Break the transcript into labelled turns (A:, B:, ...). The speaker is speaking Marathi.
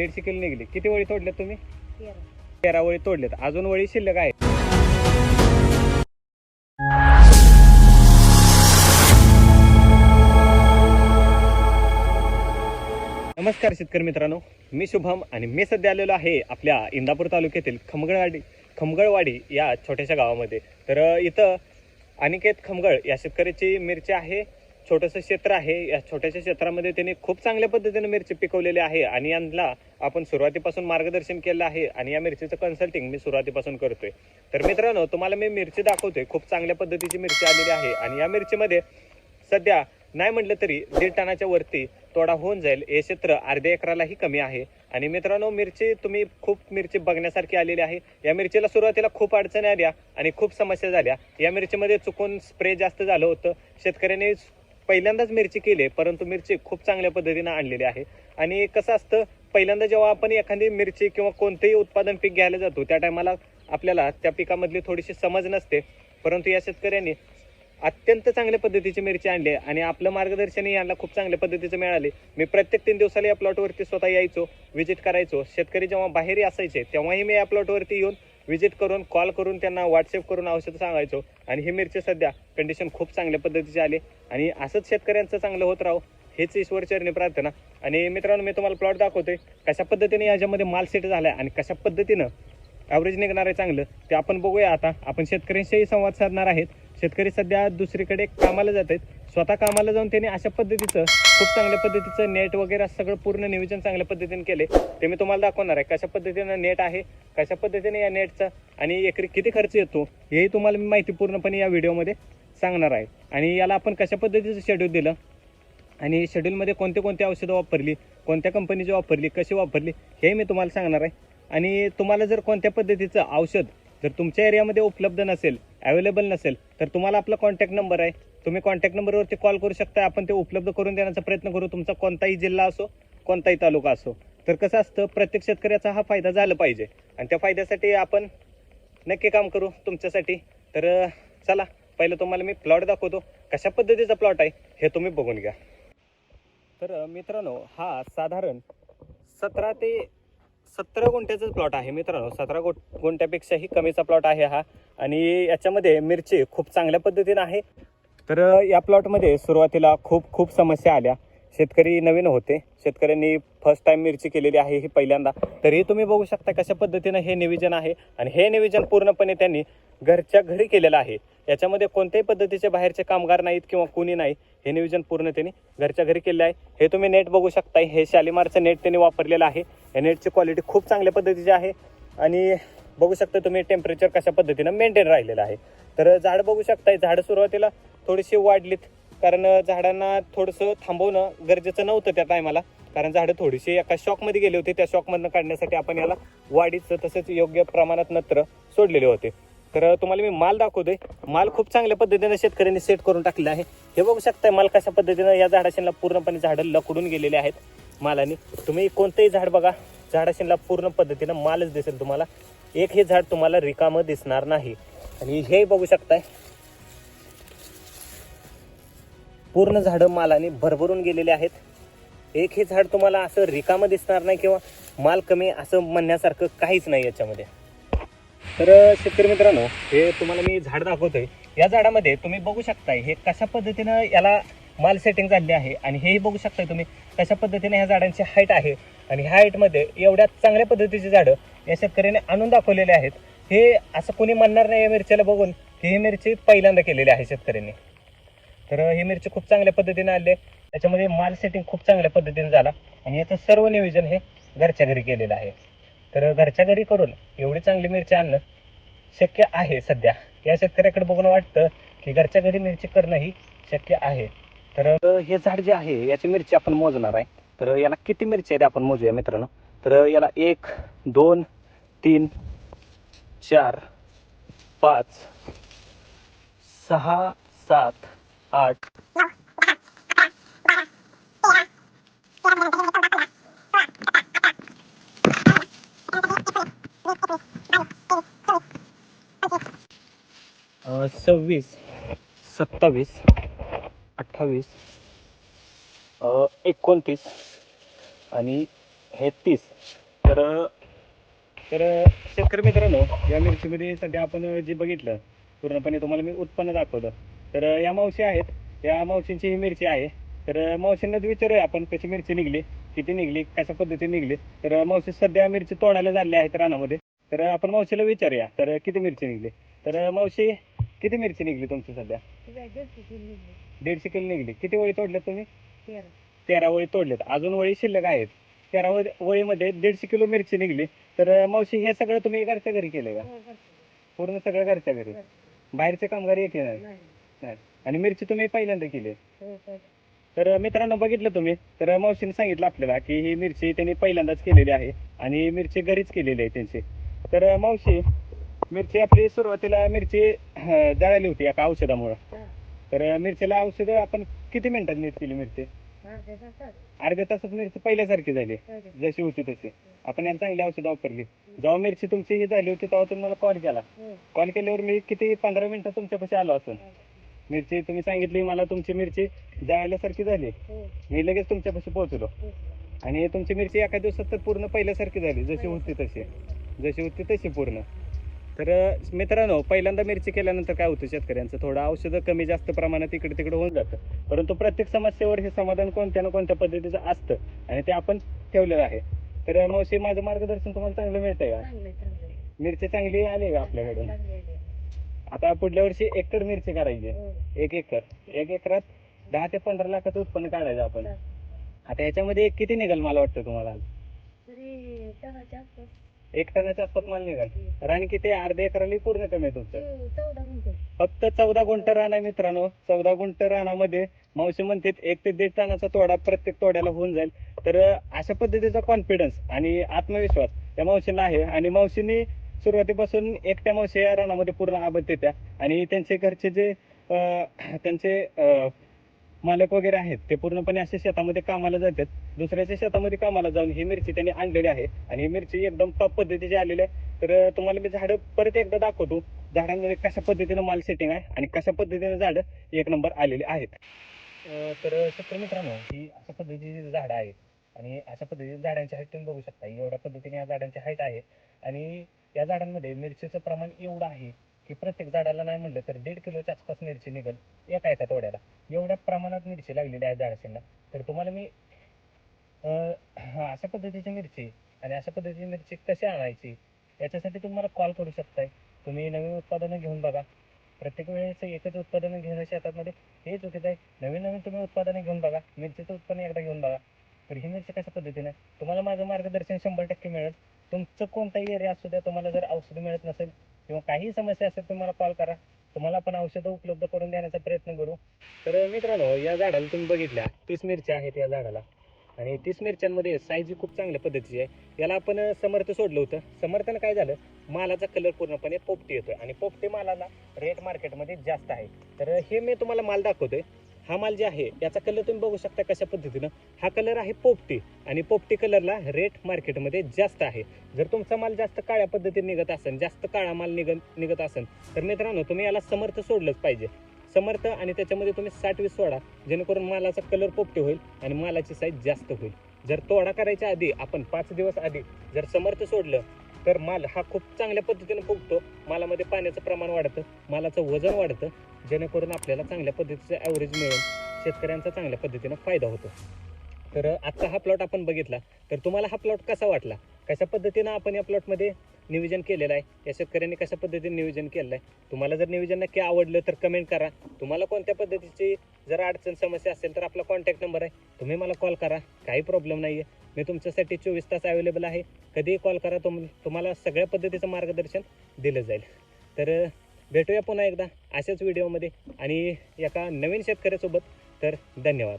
A: दीडशे किलो निघली. किती वळी तोडल्यात तुम्ही?
B: तेरा.
A: वळी तोडल्यात. अजून वळी शिल्लक आहे. नमस्कार शेतकरी मित्रांनो. मी शुभम आणि मी सध्या आलेलो आहे आपल्या इंदापूर तालुक्यातील खमगळवाडी खमगळवाडी या छोट्याशा गावामध्ये. तर इथं अनिकेत खमगळ या शेतकऱ्याची मिरची आहे. छोटंसं क्षेत्र आहे. या छोट्याशा क्षेत्रामध्ये त्यांनी खूप चांगल्या पद्धतीने मिरची पिकवलेली आहे आणि यांना आपण सुरुवातीपासून मार्गदर्शन केलं आहे आणि या मिरचीचं कन्सल्टिंग मी सुरुवातीपासून करतोय. तर मित्रांनो तुम्हाला मी मिरची दाखवतोय. खूप चांगल्या पद्धतीची मिरची आलेली आहे आणि या मिरचीमध्ये सध्या नाही म्हटलं तरी दीड टनाच्या वरती तोडा होऊन जाईल. हे क्षेत्र अर्ध्या एकरालाही कमी आहे. आणि मित्रांनो मिरची तुम्ही खूप मिरची बघण्यासारखी आलेली आहे. या मिरचीला सुरुवातीला खूप अडचणी आल्या आणि खूप समस्या झाल्या. या मिरचीमध्ये चुकून स्प्रे जास्त झालं होतं. शेतकऱ्याने पहिल्यांदाच मिरची केली परंतु मिरची खूप चांगल्या पद्धतीनं आणलेली आहे. आणि कसं असतं पहिल्यांदा जेव्हा आपण एखादी मिरची किंवा कोणतेही उत्पादन पीक घ्यायला जातो त्या टायमाला आपल्याला त्या पिकामधली थोडीशी समज नसते. परंतु या शेतकऱ्यांनी अत्यंत चांगल्या पद्धतीची मिरची आणली आहे आणि आपलं मार्गदर्शन यांना खूप चांगल्या पद्धतीचं मिळाले. मी प्रत्येक तीन दिवसाला या प्लॉटवरती स्वतः यायचो व्हिजिट करायचो. शेतकरी जेव्हा बाहेरही असायचे तेव्हाही मी या प्लॉटवरती येऊन व्हिजिट करून कॉल करून त्यांना व्हॉट्सअप करून औषधं सांगायचो. आणि ही मिरची सध्या कंडिशन खूप चांगल्या पद्धतीची आली. आणि असंच शेतकऱ्यांचं चांगलं होत राहो हेच ईश्वरचरणी प्रार्थना. आणि मित्रांनो मी तुम्हाला प्लॉट दाखवतोय कशा पद्धतीने याच्यामध्ये माल सेट झाला आहे आणि कशा पद्धतीनं ॲव्हरेज निघणार आहे चांगलं ते आपण बघूया आता. आपण शेतकऱ्यांशीही संवाद साधणार आहेत. शेतकरी सध्या दुसरीकडे कामाला जात आहेत. स्वतः कामाला जाऊन त्यांनी अशा पद्धतीचं खूप चांगल्या पद्धतीचं नेट वगैरे सगळं पूर्ण नियोजन चांगल्या पद्धतीने केले. ते मी तुम्हाला दाखवणार आहे कशा पद्धतीनं नेट आहे कशा पद्धतीने या नेटचा आणि एकरी किती खर्च येतो हेही तुम्हाला मी माहिती पूर्णपणे या व्हिडिओमध्ये सांगणार आहे. आणि याला आपण कशा पद्धतीचं शेड्यूल दिलं आणि शेड्यूलमध्ये कोणते कोणते औषधं वापरली कोणत्या कंपनीची वापरली कशी वापरली हे मी तुम्हाला सांगणार आहे. आणि तुम्हाला जर कोणत्या पद्धतीचं औषध जर तुमच्या एरियामध्ये उपलब्ध नसेल अवेलेबल नसेल तर तुम्हाला आपला कॉन्टॅक्ट नंबर आहे. तुम्ही कॉन्टॅक्ट नंबरवरती कॉल करू शकता. आपण ते उपलब्ध करून देण्याचा प्रयत्न करू. तुमचा कोणताही जिल्हा असो कोणताही तालुका असो. तर कसं असतं प्रत्येक शेतकऱ्याचा हा फायदा झाला पाहिजे. आणि त्या फायद्यासाठी आपण नक्की काम करू तुमच्यासाठी. तर चला पहिलं तुम्हाला मी प्लॉट दाखवतो. कशा पद्धतीचा प्लॉट आहे हे तुम्ही बघून घ्या. तर मित्रांनो हा साधारण सतरा ते सतरा गुंठ्याचाच प्लॉट आहे मित्रांनो. सतरा गुंठ गुंठ्यापेक्षाही कमीचा प्लॉट आहे हा. आणि याच्यामध्ये मिरची खूप चांगल्या पद्धतीनं आहे. तर या प्लॉटमध्ये सुरुवातीला खूप खूप समस्या आल्या. शेतकरी नवीन होते. शेतकऱ्यांनी फर्स्ट टाइम मिरची केलेली आहे ही पहिल्यांदा. तरी तुम्ही बघू शकता कशा पद्धतीनं हे नियोजन आहे आणि हे निवेदन पूर्णपणे त्यांनी घरच्या घरी केलेलं आहे. याच्यामध्ये कोणत्याही पद्धतीचे बाहेरचे कामगार नाहीत किंवा कुणी नाही हे नियोजन पूर्ण त्यांनी घरच्या घरी केले आहे. हे तुम्ही नेट बघू शकताय. हे शालिमारचं नेट त्यांनी वापरलेलं आहे. या नेटची क्वालिटी खूप चांगल्या पद्धतीची आहे. आणि बघू शकता तुम्ही टेम्परेचर कशा पद्धतीनं मेंटेन राहिलेलं आहे. तर झाड बघू शकताय झाडं सुरुवातीला थोडीशी वाढलीत. कारण झाडांना थोडंसं थांबवणं गरजेचं नव्हतं त्या टायमाला कारण झाडं थोडीशी एका शॉकमध्ये गेली होती. त्या शॉकमधनं काढण्यासाठी आपण याला वाढीचं तसेच योग्य प्रमाणात नत्र सोडलेले होते. तर तुम्हाला मी माल दाखवतोय. माल खूप चांगल्या पद्धतीनं शेतकऱ्यांनी सेट करून टाकलेला आहे. हे बघू शकताय माल कशा पद्धतीनं या झाडाशीला पूर्णपणे झाडं लकडून गेलेले आहेत मालाने. तुम्ही कोणतंही झाड बघा. झाडाशीला पूर्ण पद्धतीनं मालच दिसेल तुम्हाला. एक हे झाड तुम्हाला रिकामं दिसणार नाही. आणि हे बघू शकताय. पूर्ण झाडं मालाने भरभरून गेलेले आहेत. एक हे झाड तुम्हाला असं रिकामं दिसणार नाही किंवा माल कमी असं म्हणण्यासारखं काहीच नाही याच्यामध्ये. तर शेतकरी मित्रांनो हे तुम्हाला मी झाड दाखवतोय. या झाडामध्ये तुम्ही बघू शकताय हे कशा पद्धतीनं याला माल सेटिंग झाली आहे आणि हेही बघू शकताय तुम्ही कशा पद्धतीने ह्या झाडांची हाईट आहे. आणि ह्या हाईटमध्ये एवढ्या चांगल्या पद्धतीची झाडं या शेतकऱ्याने आणून दाखवलेले आहेत. हे असं कोणी म्हणणार नाही या मिरच्याला बघून. की ही मिरची पहिल्यांदा केलेली आहे शेतकऱ्यांनी. तर ही मिरची खूप चांगल्या पद्धतीने आली आहे. त्याच्यामध्ये माल सेटिंग खूप चांगल्या पद्धतीने झाला. आणि याचं सर्व नियोजन हे घरच्या घरी केलेलं आहे. तर घरच्या घरी करून एवढी चांगली मिरची आणणं शक्य आहे सध्या. या शेतकऱ्याकडे बघून वाटतं की घरच्या घरी मिरची करणं ही शक्य आहे. तर हे झाड जे आहे याची मिरची आपण मोजणार आहे. तर याला किती मिरची आहेत आपण मोजूया मित्रांनो. तर याला एक दोन तीन चार पाच सहा सात आठ. सव्वीस सत्तावीस अठ्ठावीस एकोणतीस आणि हे तीस. तर तर शेतकरी मित्रांनो या मिरचीमध्ये सध्या आपण जे बघितलं पूर्णपणे तुम्हाला मी उत्पन्न दाखवलं. तर या मावशी आहेत. या मावशींची ही मिरची आहे. तर मावशींनाच विचारूया आपण कशी मिरची निघली किती निघली कशा पद्धतीने निघली. तर मावशी सध्या मिरची तोडायला झाली आहेत रानामध्ये. तर आपण मावशीला विचारूया तर किती मिरची निघली? तर मावशी किती मिरची निघली तुमची सध्या? दीडशे किलो निघली. किती वळी तोडल्यात तुम्ही? तेरा. वळी तोडलेत अजून वळी शिल्लक आहेत. तेरा वळीमध्ये दीडशे किलो मिरची निघली. तर मावशी हे सगळं तुम्ही घरच्या घरी केले का? पूर्ण सगळं घरच्या घरी? बाहेरचे कामगार एक नाही. नाही. आणि मिरची तुम्ही पहिल्यांदा केली? तर मित्रांनो बघितलं तुम्ही. तर मावशीने सांगितलं आपल्याला की ही मिरची त्यांनी पहिल्यांदाच केलेली आहे आणि मिरची घरीच केलेली आहे त्यांची. तर मावशी मिरची आपली सुरुवातीला मिरची जळाली होती एका औषधामुळं. तर मिरचीला औषध आपण किती मिनिटात नीट केली मिरची? अर्ध्या तासात मिरची पहिल्यासारखी झाली. जशी होती तशी. आपण यांना चांगली औषध वापरली. जेव्हा मिरची तुमची ही झाली होती तेव्हा तुम्ही मला कॉल केला. कॉल केल्यावर मी किती पंधरा मिनिटं तुमच्यापाशी आलो असून मिरची तुम्ही सांगितली मला तुमची मिरची जळाल्यासारखी झाली. मी लगेच तुमच्यापाशी पोहोचलो. आणि तुमची मिरची एका दिवसात तर पूर्ण पहिल्यासारखी झाली. जशी होती तशी. जशी होती तशी पूर्ण. तर मित्रांनो पहिल्यांदा मिरची केल्यानंतर काय होतं शेतकऱ्यांचं? थोडं औषधं कमी जास्त प्रमाणात इकडे तिकडे होऊन जातं. परंतु प्रत्येक समस्येवर हे समाधान कोणत्या ना कोणत्या पद्धतीचं असतं आणि ते आपण ठेवलेलं आहे. तर मावशी माझं मार्गदर्शन तुम्हाला चांगलं मिळतंय का? मिरची चांगली आली का आपल्याकडून? आता पुढल्या वर्षी एकर मिरची करायची. एक एकर. एक एकरात दहा ते पंधरा लाखाचं उत्पन्न काढायचं आपण. आता याच्यामध्ये किती निघाल मला वाटतं तुम्हाला? एक टनाच्या आसपास माल निघाल. रान किती अर्ध्या एकराला पूर्ण कमी आहे तुमचं फक्त चौदा गुंठ रान आहे मित्रांनो. चौदा गुंठ रानामध्ये मावशी म्हणते एक ते दीड टनाचा तोडा प्रत्येक तोड्याला होऊन जाईल. तर अशा पद्धतीचा कॉन्फिडन्स आणि आत्मविश्वास या मावशीला आहे. आणि मावशीने सुरुवातीपासून एकट्या मावशी या रानामध्ये पूर्ण आबद देत्या. आणि त्यांचे घरचे जे त्यांचे मालक वगैरे आहेत ते पूर्णपणे असे शेतामध्ये कामाला जातात. दुसऱ्याच्या शेतामध्ये कामाला जाऊन ही मिरची त्यांनी आणलेली आहे आणि ही मिरची एकदम टॉप पद्धतीची आलेली आहे. तर तुम्हाला मी झाडं परत एकदा दाखवतो. झाडांमध्ये कशा पद्धतीनं माल सेटिंग आहे आणि कशा पद्धतीनं झाडं एक नंबर आलेली आहेत. तर शेतकरी मित्रांनो ही अशा पद्धतीची झाडं आहेत. आणि अशा पद्धतीने झाडांची हाईट तुम्ही बघू शकता. एवढ्या पद्धतीने या झाडांची हाईट आहे. आणि या झाडांमध्ये मिरचीचं प्रमाण एवढं आहे की प्रत्येक झाडाला नाही म्हणलं तर दीड किलोच्या आसपास मिरची निघेल. एका एका तोड्याला एवढ्या प्रमाणात मिरची लागलेली आहे झाडाशींना तर तुम्हाला मी अं, हा, अशा पद्धतीची मिरची आणि अशा पद्धतीची मिरची कशी आणायची याच्यासाठी तुम्हाला कॉल करू शकताय. तुम्ही नवीन उत्पादनं घेऊन बघा. प्रत्येक वेळेस एकच उत्पादनं घेणं शेतामध्ये हे चुकीचं आहे. नवीन नवीन तुम्ही उत्पादने घेऊन बघा. मिरचीचं उत्पन्न एकदा घेऊन बघा. तर ही मिरची कशा पद्धतीने? तुम्हाला माझं मार्गदर्शन शंभर टक्के मिळेल. तुमचं कोणताही एरिया असू द्या तुम्हाला जर औषध मिळत नसेल किंवा काही समस्या असेल तर मला कॉल करा. तुम्हाला आपण औषधं उपलब्ध करून देण्याचा प्रयत्न करू. तर मित्रांनो या झाडाला तुम्ही बघितल्या तीस मिरच्या आहेत या झाडाला. आणि तीस मिरच्यांमध्ये साईज खूप चांगल्या पद्धतीची आहे. याला आपण समर्थ सोडलं होतं. समर्थन काय झालं? मालाचा कलर पूर्णपणे पोपटी येतोय. आणि पोपटी मालाला रेट मार्केटमध्ये जास्त आहे. तर हे मी तुम्हाला माल दाखवतोय. हा माल जे आहे याचा कलर तुम्ही बघू शकता कशा पद्धतीनं. हा कलर आहे पोपटी आणि पोपटी कलरला रेट मार्केटमध्ये जास्त आहे. जर तुमचा माल जास्त काळ्या पद्धतीने निघत असेल जास्त काळा माल निघत निघत असेल तर मित्रांनो तुम्ही याला समर्थ सोडलंच पाहिजे. समर्थ आणि त्याच्यामध्ये तुम्ही साठ वीस सोडा जेणेकरून मालाचा कलर पोपटी होईल आणि मालाची साईज जास्त होईल. जर तोडा करायच्या आधी आपण पाच दिवस आधी जर समर्थ सोडलं तर माल हा खूप चांगल्या पद्धतीने फुगतो. मालामध्ये पाण्याचं प्रमाण वाढतं मालाचं वजन वाढतं. जेणेकरून आपल्याला चांगल्या पद्धतीचं ॲव्हरेज मिळेल शेतकऱ्यांचा चांगल्या पद्धतीनं फायदा होतो. तर आजचा हा प्लॉट आपण बघितला. तर तुम्हाला हा प्लॉट कसा वाटला? कशा पद्धतीनं आपण या प्लॉटमध्ये नियोजन केलेलं आहे? या शेतकऱ्यांनी कशा पद्धतीने नियोजन केलेलं आहे? तुम्हाला जर नियोजन नक्की आवडलं तर कमेंट करा. तुम्हाला कोणत्या पद्धतीची जर अडचण समस्या असेल तर आपला कॉन्टॅक्ट नंबर आहे. तुम्ही मला कॉल करा. काही प्रॉब्लेम नाही आहे मी तुमच्यासाठी चोवीस तास अवेलेबल आहे. कधीही कॉल करा तुम तुम्हाला सगळ्या पद्धतीचं मार्गदर्शन दिलं जाईल. तर भेटूया पुन्हा एकदा अशाच व्हिडिओमध्ये आणि एका नवीन शेतकऱ्यासोबत. तर धन्यवाद.